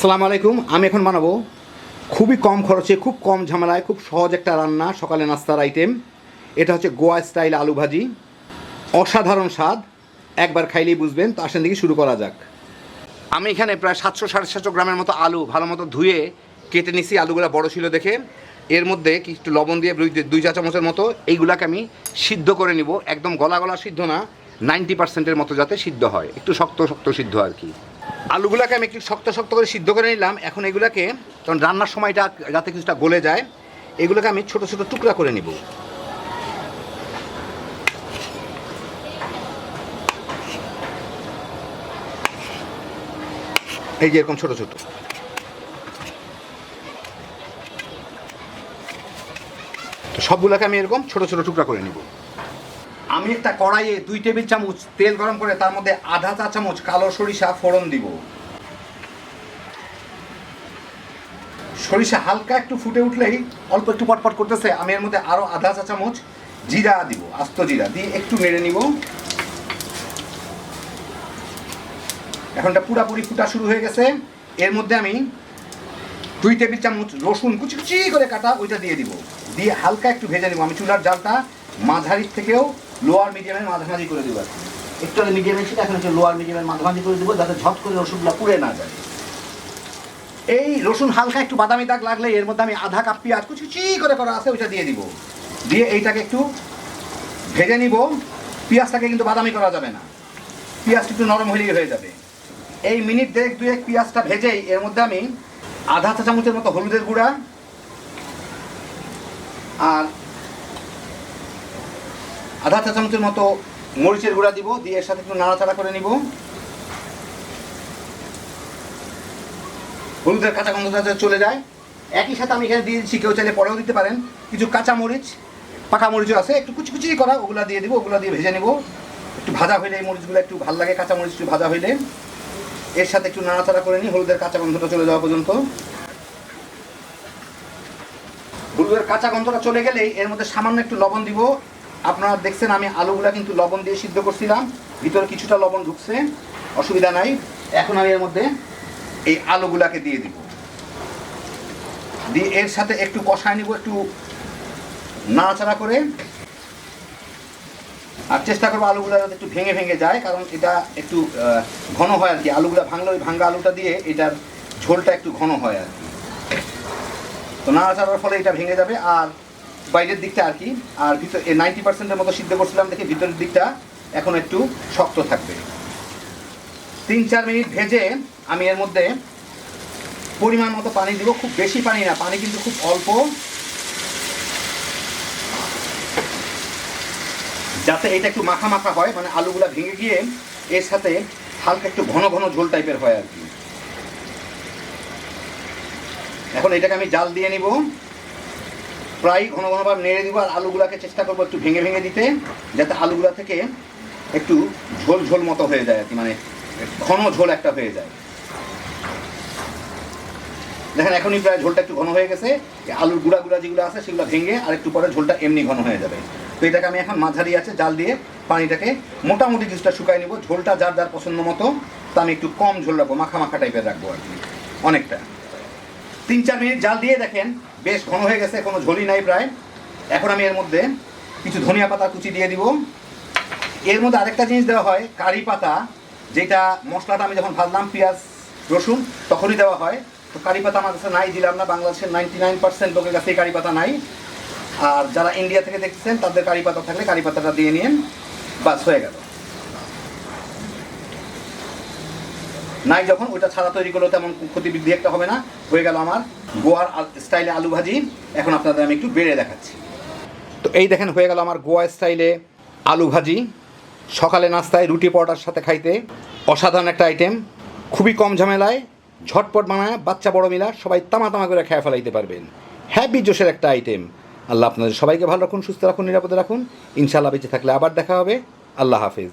আসসালামু আলাইকুম, আমি এখন বানাবো খুবই কম খরচে, খুব কম ঝামেলায়, খুব সহজ একটা রান্না, সকালে নাস্তার আইটেম এটা হচ্ছে গোয়া স্টাইল আলু ভাজি। অসাধারণ স্বাদ, একবার খাইলেই বুঝবেন। তো আসেন দিকে শুরু করা যাক। আমি এখানে প্রায় সাতশো, সাড়ে সাতশো গ্রামের মতো আলু ভালো মতো ধুয়ে কেটে নিছি, আলুগুলো বড় ছিল দেখে। এর মধ্যে কিছু লবণ দিয়ে দুই দুই চা চামচের মতো এইগুলাকে আমি সিদ্ধ করে নিব। একদম গলা গলা সিদ্ধ না, নাইনটি পার্সেন্টের মতো যাতে সিদ্ধ হয়, একটু শক্ত শক্ত সিদ্ধ আর কি। আলুগুলাকে আমি একটু শক্ত শক্ত করে সিদ্ধ করে নিলাম। এখন এগুলাকে, কারণ রান্নার সময়টা যাতে কিছুটা গলে যায়, এগুলোকে আমি ছোট ছোট টুকরা করে নিব। এই যে এরকম ছোট ছোট। তো সবগুলোকে আমি এরকম ছোট ছোট টুকরা করে নিব। আমি একটা কড়াইয়ে দুই টেবিল চামচ তেল গরম করে তার মধ্যে আধা চা চামচ কালো সরিষা ফোড়ন দিব। সরিষা হালকা একটু ফুটে উঠলেই অল্প একটু পটপট করতেছে, আমি এর মধ্যে আরও আধা চা চামচ জিরা দিব, আস্ত জিরা দিয়ে একটু নেড়ে নিব। এখন এটা পুরাপুরি ফুটা শুরু হয়ে গেছে। এর মধ্যে আমি দুই টেবিল চামচ রসুন কুচি কুচি করে কাটা ওইটা দিয়ে দিব। দিয়ে হালকা একটু ভেজে নিব। আমি চুলার জালটা মাঝারির থেকেও লোয়ার মিডিয়ামের মাঝামাঝি করে দেবো। একটু আগে মিডিয়ামে ছিল, এখন হচ্ছে লোয়ার মিডিয়ামের মাঝামাঝি করে দেবো যাতে ঝট করে রসুনগুলো পুড়ে না যায়। এই রসুন হালকা একটু বাদামি দাগ লাগলে এর মধ্যে আমি আধা কাপ পেঁয়াজ কুচি কুচি করে করা আছে, ওইটা দিয়ে দিব। দিয়ে এইটাকে একটু ভেজে নিব। পেঁয়াজটাকে কিন্তু বাদামি করা যাবে না। পেঁয়াজটা একটু নরম হলেই হয়ে যাবে। এই মিনিট দেড়েক দুয়েক পেঁয়াজটা ভেজেই এর মধ্যে আমি আধা চা চামচের মতো হলুদের গুঁড়া আর আধা চা চামচের মতো মরিচের গুঁড়া দিব, দিয়ে এর সাথে একটু নাড়াচাড়া করে নিব। হলুদের কাঁচা গন্ধটা চলে যায়। একই সাথে আমি এখানে দিয়ে দিচ্ছি, কেউ চাইলে পরেও দিতে পারেন। কিছু কাঁচা মরিচ, পাকা মরিচও আছে, একটু কুচি কুচি করা, ওগুলো দিয়ে দিব, ওগুলো দিয়ে ভেজে নেব। একটু ভাজা হইলে এই মরিচগুলো একটু ভালো লাগে, কাঁচা মরিচ একটু ভাজা হইলে। এর সাথে একটু নাড়াচাড়া করে নিই হলুদের কাঁচা গন্ধটা চলে যাওয়া পর্যন্ত। হলুদের কাঁচা গন্ধটা চলে গেলেই এর মধ্যে সামান্য একটু লবণ দিব। আপনারা দেখছেন আমি আলুগুলা কিন্তু লবণ দিয়ে সিদ্ধ করছিলাম। ভিতরে কিছুটা লবণ ঢুকছে, অসুবিধা নাই। এখন আমি এর মধ্যে এই আলুগুলাকে দিয়ে দিব। দিয়ে এর সাথে একটু কষায় নিব, একটু নাড়াচাড়া করে। আর চেষ্টা করব আলুগুলো একটু ভেঙে ভেঙে যায়, কারণ এটা একটু ঘন হয় আর কি। আলুগুলো ভাঙলে ওই ভাঙ্গা আলুটা দিয়ে এটার ঝোলটা একটু ঘন হয় আর কি। তো নাড়াচাড়ার ফলে এটা ভেঙে যাবে। আর বাইরের দিকটা আর কি। আর ভিতর নাইনটি পার্সেন্টের মতো সিদ্ধ করছিলাম দেখে ভিতরের দিকটা এখন একটু শক্ত থাকবে। তিন, চার মিনিট ভেজে আমি এর মধ্যে পরিমাণ মতো পানি দিব। খুব বেশি পানি না, পানি কিন্তু খুব অল্প। যাতে এটা একটু মাখা মাখা হয় মানে আলুগুলা ভেঙে গিয়ে এর সাথে হালকা একটু ঘন ঘন ঝোল টাইপের হয় আর কি। এখন এটাকে আমি জাল দিয়ে নিব। প্রায় ঘন ঘনবার নেড়ে দিব আর আলুগুলাকে চেষ্টা করব একটু ভেঙে ভেঙে দিতে, যাতে আলুগুলা থেকে একটু ঝোল ঝোল মতো হয়ে যায় আর কি মানে ঘন ঝোল একটা হয়ে যায়। দেখেন এখনই প্রায় ঝোলটা একটু ঘন হয়ে গেছে আলুর গুঁড়া গুঁড়া যেগুলো আছে সেগুলো ভেঙে আর একটু পরে ঝোলটা এমনি ঘন হয়ে যাবে। তো এটাকে আমি এখন মাঝারি আছে জাল দিয়ে পানিটাকে মোটামুটি কিছুটা শুকাই নিব, ঝোলটা যার যার পছন্দ মতো, তা আমি একটু কম ঝোল রাখব মাখা মাখা টাইপের রাখব আর কি, অনেকটা। তিন চার মিনিট জাল দিয়ে দেখেন, বেশ ঘন হয়ে গেছে, কোনো ঝোলই নাই প্রায়। এখন আমি এর মধ্যে কিছু ধনিয়া পাতা কুচি দিয়ে দিব। এর মধ্যে আরেকটা জিনিস দেওয়া হয়, কারি পাতা, যেটা মশলাটা আমি যখন ভাজলাম, পেঁয়াজ, রসুন, তখনই দেওয়া হয়। তো কারি পাতা আমার কাছে নাই, দিলাম না, বাংলাদেশের নাইনটি নাইন পার্সেন্ট লোকের কাছে কারি পাতা নাই। আর যারা ইন্ডিয়া থেকে দেখছেন তাদের কারি পাতা থাকলে কারি পাতাটা দিয়ে নিন। বাস, হয়ে গেল। নাই যখন ওইটা ছাড়া তৈরি করলেও তেমন ক্ষতিবৃদ্ধি একটা হবে না। হয়ে গেল আমার গোয়ার স্টাইলে আলু ভাজি। এখন আপনাদের আমি একটু বেড়ে দেখাচ্ছি। তো এই দেখেন, হয়ে গেল আমার গোয়া স্টাইলে আলু ভাজি। সকালে নাস্তায় রুটি পরোটার সাথে খাইতে অসাধারণ একটা আইটেম খুবই কম ঝামেলায়, ঝটপট বানায়, বাচ্চা বড় মিলা সবাই তামা তামা করে খেয়ে ফেলাইতে পারবেন। হ্যাপি জোশের একটা আইটেম আল্লাহ আপনাদের সবাইকে ভালো রাখুন, সুস্থ রাখুন, নিরাপদে রাখুন। ইনশাআল্লাহ বেঁচে থাকলে আবার দেখা হবে। আল্লাহ হাফিজ।